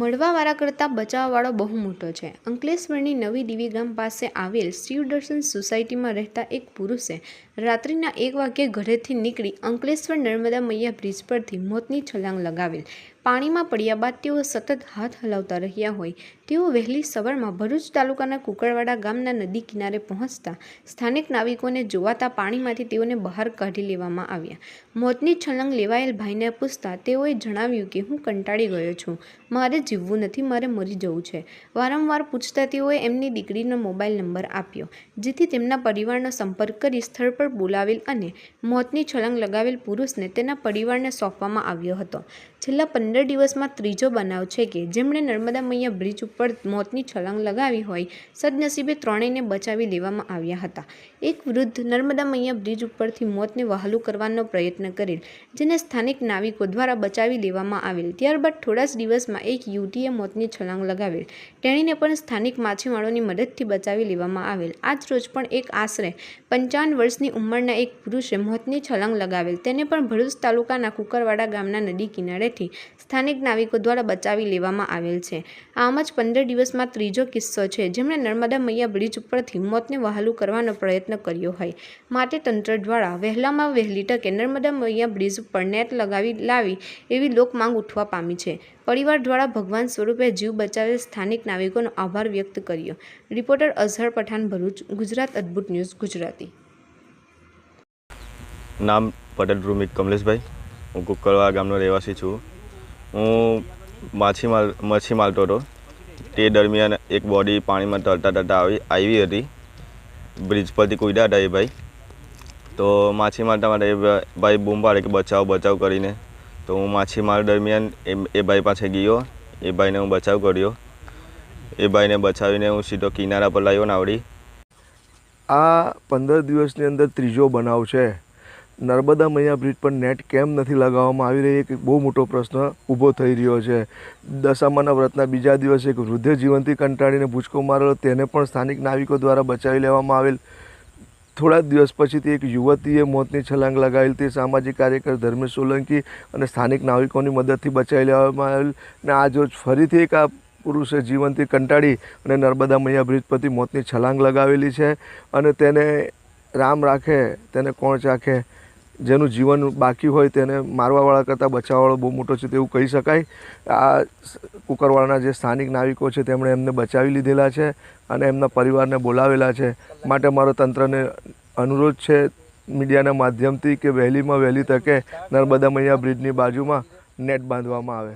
મળવાવાળા કરતાં બચાવવાવાળો બહુ મોટો છે. અંકલેશ્વરની નવી દીવી ગામ પાસે આવેલ શિવદર્શન સોસાયટીમાં રહેતા એક પુરુષે રાત્રિના એક વાગ્યે ઘરેથી નીકળી અંકલેશ્વર નર્મદા મૈયા બ્રિજ પરથી મોતની છલાંગ લગાવેલ. પાણીમાં પડ્યા બાદ તેઓ સતત હાથ હલાવતા રહ્યા હોય. તેઓ વહેલી સવારમાં ભરૂચ તાલુકાના કુકરવાડા ગામના નદી કિનારે પહોંચતા સ્થાનિક નાવિકોને જોવાતા પાણીમાંથી તેઓને બહાર કાઢી લેવામાં આવ્યા. મોતની છલંગ લેવાયેલ ભાઈને પૂછતા તેઓએ જણાવ્યું કે, હું કંટાળી ગયો છું. મારે જીવવું નથી, મારે મરી જવું છે. વારંવાર પૂછતા તેઓએ એમની દીકરીનો મોબાઈલ નંબર આપ્યો, જેથી તેમના પરિવારનો સંપર્ક કરી સ્થળ પર બોલાવેલ અને મોતની છલંગ લગાવેલ પુરુષને તેના પરિવારને સોંપવામાં આવ્યો હતો. છેલ્લા પંદર દિવસમાં ત્રીજો બનાવ છે કે જેમણે નર્મદા મૈયા બ્રિજ ઉપર મોતની છલાંગ લગાવી હોય, સદનસીબે ત્રણેયને બચાવી લેવામાં આવ્યા હતા. એક વૃદ્ધ નર્મદા મૈયા બ્રિજ ઉપરથી મોતને વહાલું કરવાનો પ્રયત્ન કરેલ, જેને સ્થાનિક નાવિકો દ્વારા બચાવી લેવામાં આવેલ. ત્યારબાદ થોડા જ દિવસમાં એક યુવતીએ મોતની છલાંગ લગાવેલ. તેણીને પણ સ્થાનિક માછીમારોની મદદથી બચાવી લેવામાં આવેલ. આજ રોજ પણ એક આશરે પંચાવન વર્ષની ઉંમરના એક પુરુષે મોતની છલાંગ લગાવેલ. તેને પણ ભરૂચ તાલુકાના કુકરવાડા ગામના નદી કિનારેથી સ્થાનિક નાવિકો દ્વારા બચાવી લેવામાં આવેલ છે. આમ જ પંદર દિવસમાં ત્રીજો કિસ્સો છે. જેમણે નર્મદા મૈયા બ્રિજ ઉપરથી મોતને વહાલું કરવાનો પ્રયત્ન કર્યો હોય. માટે તંત્ર દ્વારા વહેલામાં વહેલી તકે નર્મદા મૈયા બ્રિજ ઉપર નેટ લગાવી લાવી એવી લોકમાંગ ઉઠવા પામી છે. પરિવાર દ્વારા ભગવાન સ્વરૂપે જીવ બચાવેલ સ્થાનિક નાવિકોનો આભાર વ્યક્ત કર્યો. Reporter Azhar Pathan, Bharuch, Gujarat, Adbhut news, Gujarati. નામ, પટેલ ભૂમિક કમલેશભાઈ. હું કુકરવા ગામનો રહેવાસી છું. હું માછી માર મચ્છી મારતો હતો. તે દરમિયાન એક બોડી પાણીમાં તરતા તરતા આવી આવી હતી. બ્રિજ પરથી કૂદ્યા હતા એ ભાઈ. તો માછી મારતા માટે એ ભાઈ બૂમ પાડે કે બચાવ બચાવ કરીને. તો હું માછીમાર દરમિયાન એ એ ભાઈ પાસે ગયો. એ ભાઈને હું બચાવ કર્યો. એ ભાઈને બચાવીને હું સીધો કિનારા પર લાવ્યો નાવડી આ પંદર દિવસની અંદર ત્રીજો બનાવ છે. નર્મદા મૈયા બ્રિજ પર નેટ કેમ નથી લગાવવામાં આવી રહી, એક બહુ મોટો પ્રશ્ન ઊભો થઈ રહ્યો છે. દશામાના વ્રતના બીજા દિવસે એક વૃદ્ધે જીવનથી કંટાળીને ભૂચકો મારેલો તેને પણ સ્થાનિક નાવિકો દ્વારા બચાવી લેવામાં આવેલ. થોડા દિવસ પછીથી એક યુવતીએ મોતની છલાંગ લગાવેલ, તે સામાજિક કાર્યકર ધર્મેશ સોલંકી અને સ્થાનિક નાવિકોની મદદથી બચાવી લેવામાં આવેલ અને આજ ફરીથી એક આ પુરુષે જીવનથી કંટાળી અને નર્મદા મૈયા બ્રિજ પરથી મોતની છલાંગ લગાવેલી છે અને તેને રામ રાખે, તેને કોણ ચાખે? જેનું જીવન બાકી હોય તેને મારવાવાળા કરતાં બચાવવાવાળો બહુ મોટો છે તેવું કહી શકાય. આ કુકરવાળાના જે સ્થાનિક નાવિકો છે તેમણે એમને બચાવી લીધેલા છે અને એમના પરિવારને બોલાવેલા છે. માટે મારો તંત્રને અનુરોધ છે મીડિયાના માધ્યમથી કે વહેલીમાં વહેલી તકે નર્મદા મૈયા બ્રિજની બાજુમાં નેટ બાંધવામાં આવે.